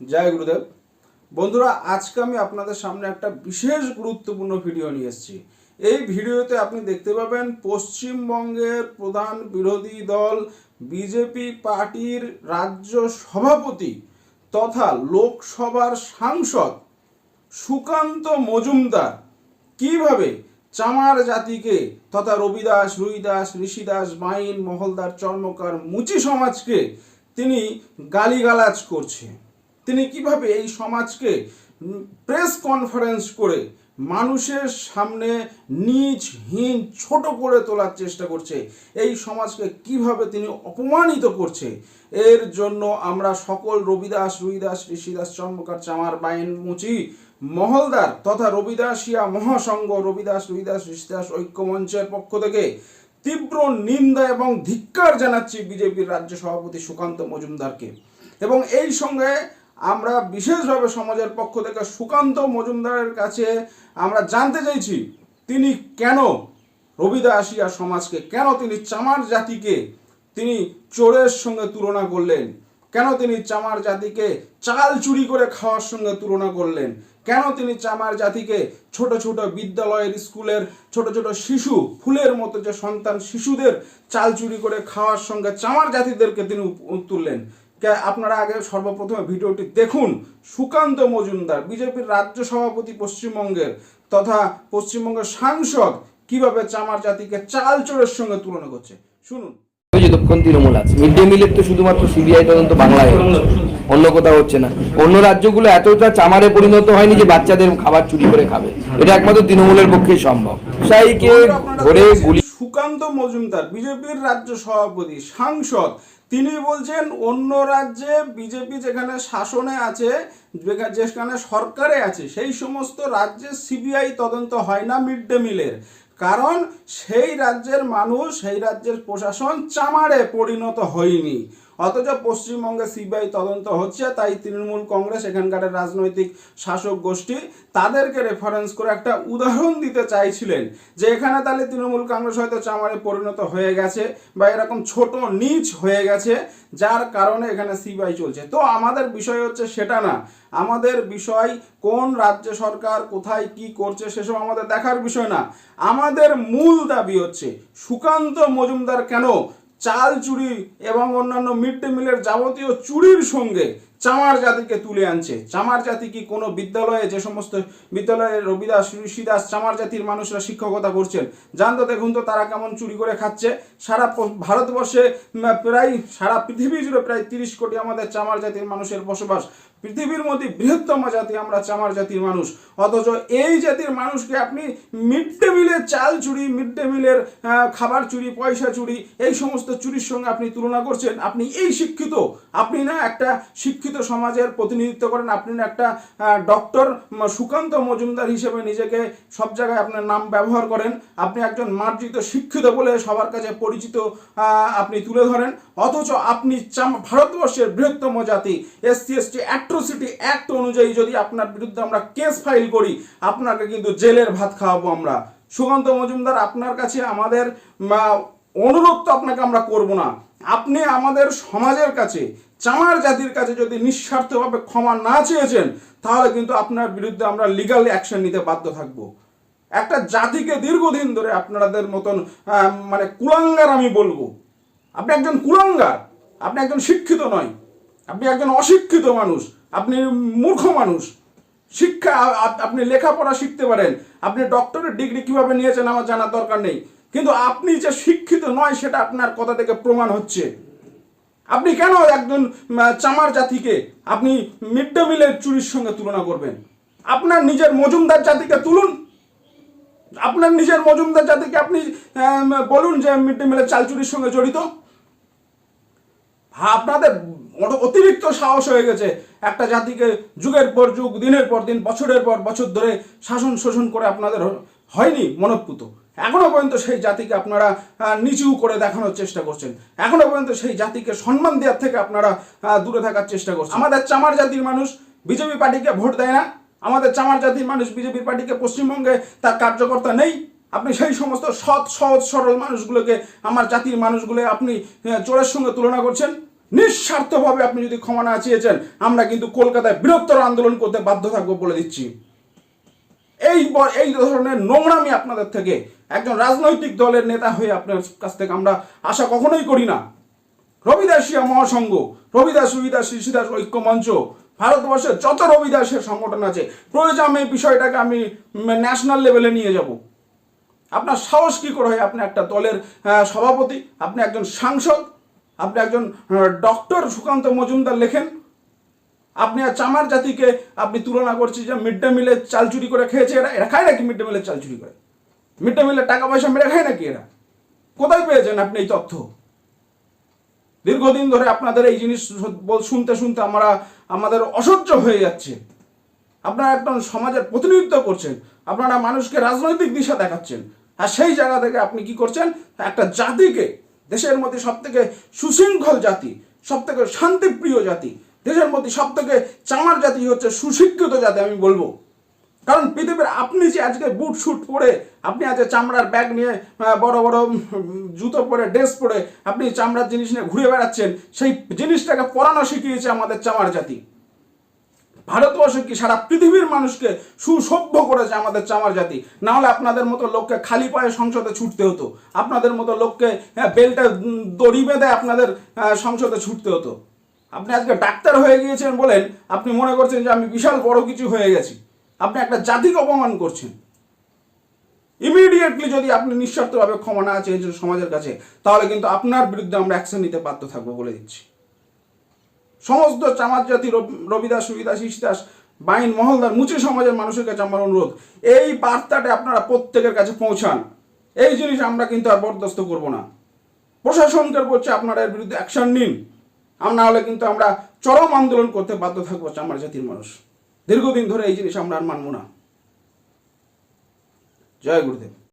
জয় গুরুদেব। বন্ধুরা, আজকে আমি আপনাদের সামনে একটা বিশেষ গুরুত্বপূর্ণ ভিডিও নিয়ে এসেছি। এই ভিডিওতে আপনি দেখতে পাবেন পশ্চিমবঙ্গের প্রধান বিরোধী দল, বিজেপি পার্টির রাজ্য সভাপতি তথা লোকসভার সাংসদ সুকান্ত মজুমদার। কীভাবে চামার জাতিকে তথা রবিদাস, রুইদাস, ঋষিদাস, মাইন, মহলদার, চর্মকার, মুচি সমাজকে তিনি গালিগালাজ করছে তিনি কীভাবে এই সমাজকে প্রেস কনফারেন্স করে মানুষের সামনে নিচ হীন ছোট করে তোলার চেষ্টা করছে, এই সমাজকে কীভাবে তিনি অপমানিত করছে, এর জন্য আমরা সকল রবিদাস, রুইদাস, ঋষিদাস চর্মকার চামার বাইন মুচি, মহলদার তথা রবিদাসিয়া মহাসংঘ, রবিদাস, রুইদাস, ঋষিদাস, ঐক্যমঞ্চের পক্ষ থেকে তীব্র নিন্দা এবং ধিক্কার জানাচ্ছি বিজেপির রাজ্য সভাপতি সুকান্ত মজুমদারকে। এবং এই সঙ্গে আমরা বিশেষভাবে সমাজের পক্ষ থেকে সুকান্ত মজুমদারের কাছে আমরা জানতে চাইছি, তিনি কেন রবিদাসিয়া সমাজকে, কেন তিনি চামার জাতিকে তিনি চোরের সঙ্গে তুলনা করলেন? কেন তিনি চামার জাতিকে চাল চুরি করে খাওয়ার সঙ্গে তুলনা করলেন? কেন তিনি চামার জাতিকে ছোট ছোট বিদ্যালয়ের স্কুলের ছোট ছোট শিশু, ফুলের মতো যে সন্তান শিশুদের চাল চুরি করে খাওয়ার সঙ্গে চামার জাতিদেরকে তিনি তুললেন? আপনারা আগে সর্বপ্রথমে ভিডিওটি দেখুন। সুকান্ত মজুমদার বিজেপির রাজ্য সভাপতি পশ্চিমবঙ্গের তথা পশ্চিমবঙ্গের সাংসদ কীভাবে চামার জাতিকে চাল চোরের সঙ্গে তুলনা করছে? শুনুন। তৃণমূল আছে। মিড ডে মিলের তো শুধুমাত্র সিবিআই তদন্ত বাংলায় অন্য কোথাও হচ্ছে না। অন্য রাজ্যগুলো এতটা চামারে পরিণত হয়নি যে বাচ্চাদের খাবার চুরি করে খাবে। এটা একমাত্র তৃণমূলের পক্ষেই সম্ভব। সাইকে ধরে গুলি সুকান্ত মজুমদার বিজেপির রাজ্য সভাপতি সাংসদ তিনি বলছেন, অন্য রাজ্যে বিজেপি যেখানে শাসনে আছে যেখানে সরকারে আছে, সেই সমস্ত রাজ্যে সিবিআই তদন্ত হয় না মিড ডে মিলের। কারণ সেই রাজ্যের মানুষ, সেই রাজ্যের প্রশাসন চামারে পরিণত হয়নি। অথচ পশ্চিমবঙ্গে সিবিআই তদন্ত হচ্ছে, তাই তৃণমূল কংগ্রেস, এখানকার রাজনৈতিক শাসক গোষ্ঠী, তাদেরকে রেফারেন্স করে একটা উদাহরণ দিতে চাইছিলেন যে এখানে তাহলে তৃণমূল কংগ্রেস হয়তো চামারে পরিণত হয়ে গেছে বা এরকম ছোট নিচ হয়ে গেছে, যার কারণে এখানে সিবিআই চলছে। তো আমাদের বিষয় হচ্ছে সেটা না। আমাদের বিষয় কোন রাজ্য সরকার কোথায় কি করছে সেসব আমাদের দেখার বিষয় না। আমাদের মূল দাবি হচ্ছে, সুকান্ত মজুমদার কেন চাল চুরি এবং অন্যান্য মিড ডে মিলের যাবতীয় চুরির সঙ্গে চামার জাতিকে তুলে আনছে। চামার জাতি কি কোনো বিদ্যালয়ে যে সমস্ত বিদ্যালয়ে রবিদাস, ঋষিদাস, চামার জাতির মানুষরা শিক্ষকতা করছেন? জানতো দেখুন তো তারা কেমন চুরি করে খাচ্ছে। সারা ভারতবর্ষে প্রায় সারা পৃথিবী জুড়ে প্রায় তিরিশ কোটি আমাদের চামার জাতির মানুষের বসবাস। পৃথিবীর মধ্যে বৃহত্তম জাতি আমরা চামার জাতির মানুষ। অথচ এই জাতির মানুষকে আপনি মিড ডে মিলের চাল চুরি, মিড ডে মিলের খাবার চুরি, পয়সা চুরি, এই সমস্ত চুরির সঙ্গে আপনি তুলনা করছেন। আপনি এই শিক্ষিত। আপনি না একটা শিক্ষিত সমাজের প্রতিনিধিত্ব করেন। আপনি একটা ডক্টর সুকান্ত মজুমদার হিসেবে নিজেকে সব জায়গায় আপনার নাম ব্যবহার করেন। আপনি একজন মার্জিত শিক্ষিত বলে সবার কাছে পরিচিত আপনি তুলে ধরেন। অথচ আপনি ভারতবর্ষের বৃহত্তম জাতি। এসসি, এসটি অ্যাট্রোসিটি অ্যাক্ট অনুযায়ী যদি আপনার বিরুদ্ধে আমরা কেস ফাইল করি, আপনাকে কিন্তু জেলের ভাত খাওয়াবো আমরা। সুকান্ত মজুমদার, আপনার কাছে আমাদের অনুরোধ তো আপনাকে আমরা করব না। আপনি আমাদের সমাজের কাছে, চামার জাতির কাছে যদি নিঃস্বার্থভাবে ক্ষমা না চেয়েছেন, তাহলে কিন্তু আপনার বিরুদ্ধে আমরা লিগাল অ্যাকশন নিতে বাধ্য থাকব। একটা জাতিকে দীর্ঘদিন ধরে আপনাদের মতন মানে কুলাঙ্গার আমি বলব। আপনি একজন কুলাঙ্গার, আপনি একজন শিক্ষিত নয়। আপনি একজন অশিক্ষিত মানুষ, আপনি মূর্খ মানুষ। শিক্ষা আপনি লেখাপড়া শিখতে পারেন, আপনি ডক্টরের ডিগ্রি কীভাবে নিয়েছেন আমার জানার দরকার নেই। কিন্তু আপনি যে শিক্ষিত নয় সেটা আপনার কথা থেকে প্রমাণ হচ্ছে। আপনি কেন একজন চামার জাতিকে আপনি মিড ডে মিলের চুরির সঙ্গে তুলনা করবেন? আপনার নিজের মজুমদার জাতিকে তুলুন। আপনার নিজের মজুমদার জাতিকে আপনি বলুন যে মিড ডে মিলের চাল চুরির সঙ্গে জড়িত। হ্যাঁ, আপনাদের অতিরিক্ত সাহস হয়ে গেছে একটা জাতিকে যুগের পর যুগ দিনের পর দিন বছরের পর বছর ধরে শাসন শোষণ করে আপনাদের হয়নি মনপ্পুত এখনও পর্যন্ত সেই জাতিকে আপনারা নিচু করে দেখানোর চেষ্টা করছেন। এখনও পর্যন্ত সেই জাতিকে সম্মান দেওয়ার থেকে আপনারা দূরে থাকার চেষ্টা করছেন। আমাদের চামার জাতির মানুষ বিজেপি পার্টিকে ভোট দেয় না। আমাদের চামার জাতির মানুষ বিজেপি পার্টিকে পশ্চিমবঙ্গে তার কার্যকর্তা নেই। আপনি সেই সমস্ত সৎ, সহজ, সরল মানুষগুলোকে, আমার জাতির মানুষগুলো আপনি চোরের সঙ্গে তুলনা করছেন। নিঃস্বার্থভাবে আপনি যদি ক্ষমা না চেয়েছেন, আমরা কিন্তু কলকাতায় বৃহত্তর আন্দোলন করতে বাধ্য থাকব বলে দিচ্ছি। এই এই ধরনের নোংরামি আপনাদের থেকে একজন রাজনৈতিক দলের নেতা হয়ে আপনার কাছ থেকে আমরা আশা কখনোই করি না। রবিদাসিয়া মহাসংঘ, রবিদাস রবিদাস শ্রীদাস ঐক্য মঞ্চ ভারতবর্ষের যত রবিদাসের সংগঠন আছে, প্রয়োজন আমি এই বিষয়টাকে আমি ন্যাশনাল লেভেলে নিয়ে যাব। আপনার সাহস কী করে হয়? আপনি একটা দলের সভাপতি, আপনি একজন সাংসদ, আপনি একজন ডক্টর সুকান্ত মজুমদার লেখেন আপনি আর চামার জাতিকে আপনি তুলনা করছেন যে মিড ডে মিলের চাল চুরি করে খেয়েছে এরা? এরা খায় নাকি মিড ডে মিলের চাল চুরি করে? মিড ডে মিলের টাকা পয়সা মেরে খায় নাকি এরা? কোথায় পেয়েছেন আপনি এই তথ্য? দীর্ঘদিন ধরে আপনাদের এই জিনিস শুনতে শুনতে আমরা, আমাদের অসহ্য হয়ে যাচ্ছে। আপনারা একদম সমাজের প্রতিনিধিত্ব করছেন। আপনারা মানুষকে রাজনৈতিক দিশা দেখাচ্ছেন। আর সেই জায়গা থেকে আপনি কি করছেন? একটা জাতিকে, দেশের মধ্যে সব থেকে সুশৃঙ্খল জাতি সব থেকে শান্তিপ্রিয় জাতি দেশের মধ্যে সব থেকে চামার জাতি হচ্ছে সুশিক্ষিত জাতি আমি বলব। কারণ পৃথিবীর আপনি যে আজকে বুট শুট পরে আপনি আজকে চামড়ার ব্যাগ নিয়ে বড় বড় জুতো পরে ড্রেস পরে আপনি চামড়ার জিনিস নিয়ে ঘুরে বেড়াচ্ছেন সেই জিনিসটাকে পরানো শিখিয়েছে আমাদের চামার জাতি। ভারতবর্ষ কি সারা পৃথিবীর মানুষকে সুসভ্য করেছে আমাদের চামার জাতি? না হলে আপনাদের মতো লোককে খালি পায়ে সংসদে ছুটতে হতো। আপনাদের মতো লোককে হ্যাঁ, বেলটা দড়ি বেঁধে আপনাদের সংসদে ছুটতে হতো। আপনি আজকে ডাক্তার হয়ে গিয়েছেন বলেন, আপনি মনে করছেন যে আমি বিশাল বড় কিছু হয়ে গেছি। আপনি একটা জাতিকে অপমান করছেন। ইমিডিয়েটলি যদি আপনি নিঃস্বার্থভাবে ক্ষমা না চেয়েছেন সমাজের কাছে, তাহলে কিন্তু আপনার বিরুদ্ধে আমরা অ্যাকশন নিতে বাধ্য থাকব বলে দিচ্ছি। সমস্ত চামার জাতি, রব- রবিদাস, সুবিদাস, ইসদাস, বাইন, মহলদার, মুচি সমাজের মানুষের কাছে আমার অনুরোধ, এই বার্তাটা আপনারা প্রত্যেকের কাছে পৌঁছান। এই জিনিস আমরা কিন্তু আর বরদাস্ত করব না। প্রশাসনকে বলছে আপনারা এর বিরুদ্ধে অ্যাকশন নিন। না হলে কিন্তু আমরা চরম আন্দোলন করতে বাধ্য থাকব আমার জাতির মানুষ। দীর্ঘদিন ধরে এই জিনিস আমরা আর মানব না। জয় গুরুদেব।